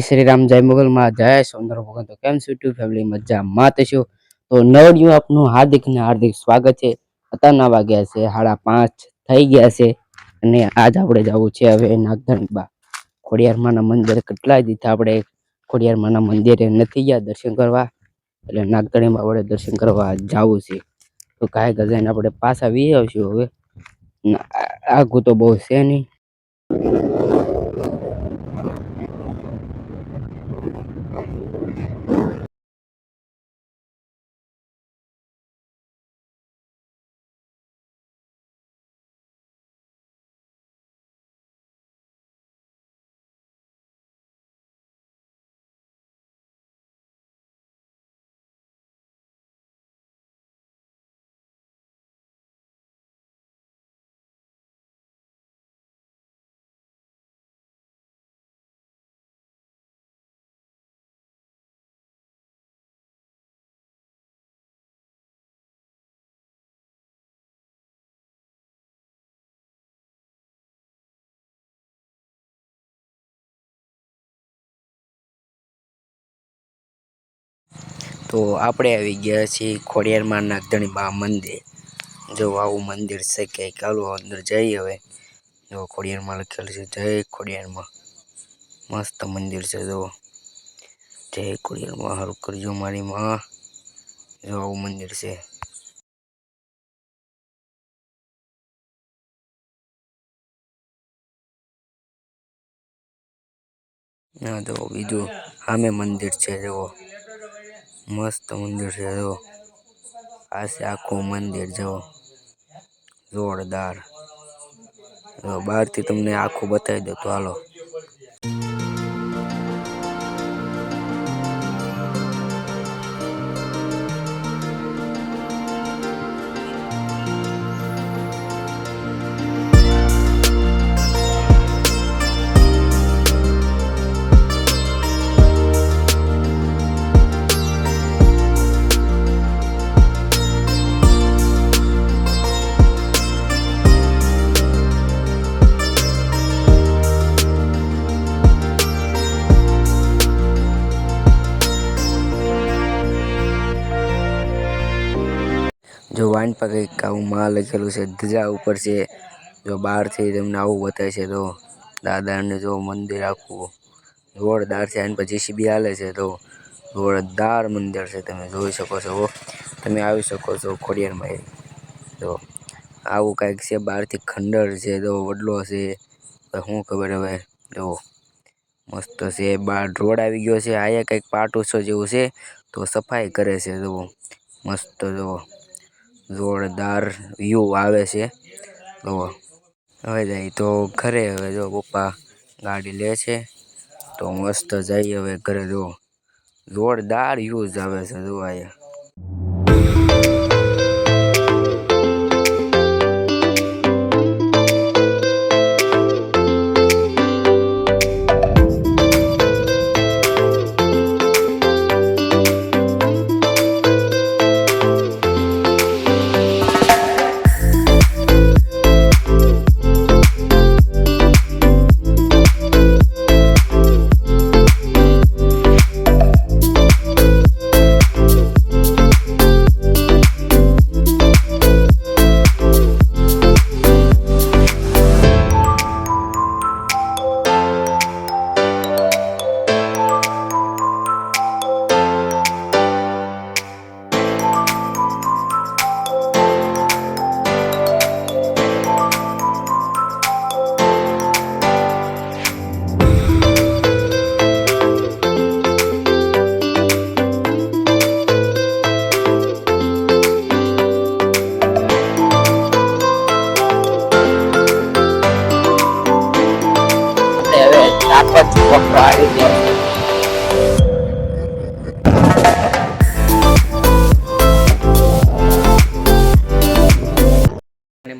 શ્રી રામ, જય મોગલમાં, જય સુંદર ભગવાન. તો કેમ છો યુટ્યુબ ફેમિલી મજામાં તો છો? તો નવડિયું આપનું હાર્દિક ને હાર્દિક સ્વાગત છે. અત્યારના વાગ્યા છે, સાડા પાંચ થઈ ગયા છે. અને આજ આપણે જવું છે હવે નાગધણબા ખોડિયારમાંના મંદિર કેટલા દીધા આપણે. ખોડિયારમાંના મંદિરે નથી ગયા દર્શન કરવા. એટલે નાગધણીમાં આપણે દર્શન કરવા જવું છે. તો કાંઈ ગજાઈને આપણે પાછા વી આવશું હવે. આગું તો બહુ છે નહીં. તો આપણે આવી ગયા છીએ ખોડિયારમાં નાગધણી બા મંદિર. જો આવું મંદિર છે કે ચાલો અંદર જઈએ હવે. જો ખોડિયારમાં લખેલું છે, જય ખોડિયારમાં. મસ્ત મંદિર છે જો જય ખોડિયારમાં સારું કરજો મારી માં. જો આવું મંદિર છે. ના જો બીજું સામે મંદિર છે જો મસ્ત મંદિર છે, જો. આ આખું મંદિર, જો. જોરદાર. બહારથી તમને આખું બતાવી દઉં તો હાલો. જો વાઇન પર કંઈક આવું માં લખેલું છે, ધજા ઉપર છે, જો બહારથી તમને આવું બતાવે છે, તો દાદાને જો મંદિર આખું જોરદાર છે એની પછી જીસીબી હાલે છે, તો જોરદાર મંદિર છે, તમે જોઈ શકો છો તમે આવી શકો છો ખોડિયારમાં જો આવું કાંઈક છે, બહારથી ખંડર છે, તો વડલો છે, તો શું ખબર હવે? જો મસ્ત છે, બહાર રોડ આવી ગયો છે આયા કંઈક પાટોત્સવ જેવું છે, તો સફાઈ કરે છે જો મસ્ત જો જોરદાર વ્યૂ આવે છે. જુઓ હવે જાય તો ઘરે હવે જો પપ્પા ગાડી લે છે. તો મસ્ત જઈએ હવે ઘરે જો. જોરદાર વ્યૂઝ આવે છે જો અહીંયા.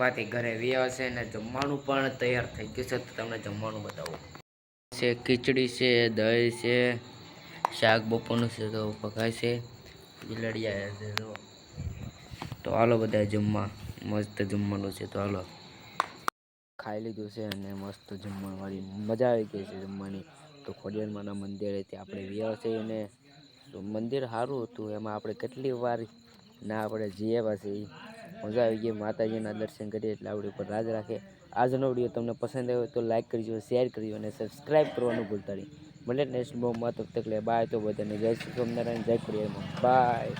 બાથી ઘરે વ્યા છે અને જમવાનું પણ તૈયાર થઈ ગયું છે, તો તમને જમવાનું બતાવું. છે, ખીચડી છે, દહીં છે, શાક બપોરનું છે, તો પકાય છે. બિલડિયા છે, તો. તો હાલો બધા જમવા, મસ્ત જમવાનું છે, તો હાલો. ખાઈ લીધું છે અને મસ્ત જમવા વાળી મજા આવી ગઈ છે જમવાની. તો ખોડિયારમાંના મંદિરે ત્યાં આપણે વ્યા છે અને મંદિર સારું હતું, એમાં આપણે કેટલી વાર ના આપણે જઈએ પાછી મજા આવી ગઈ. માતાજીના દર્શન કરીએ એટલે આવડી ઉપર રાજ રાખે આજનો વીડિયો તમને પસંદ આવ્યો તો લાઇક કરજો શેર કરજો અને સબસ્ક્રાઈબ કરવાનું ભૂલતા નહીં. મળે નેક્સ્ટ બહુ મહત્વ તકલે બાય તો બધાને. જય શ્રી સ્વામિનારાયણ. જય ખોડિયારમાં. બાય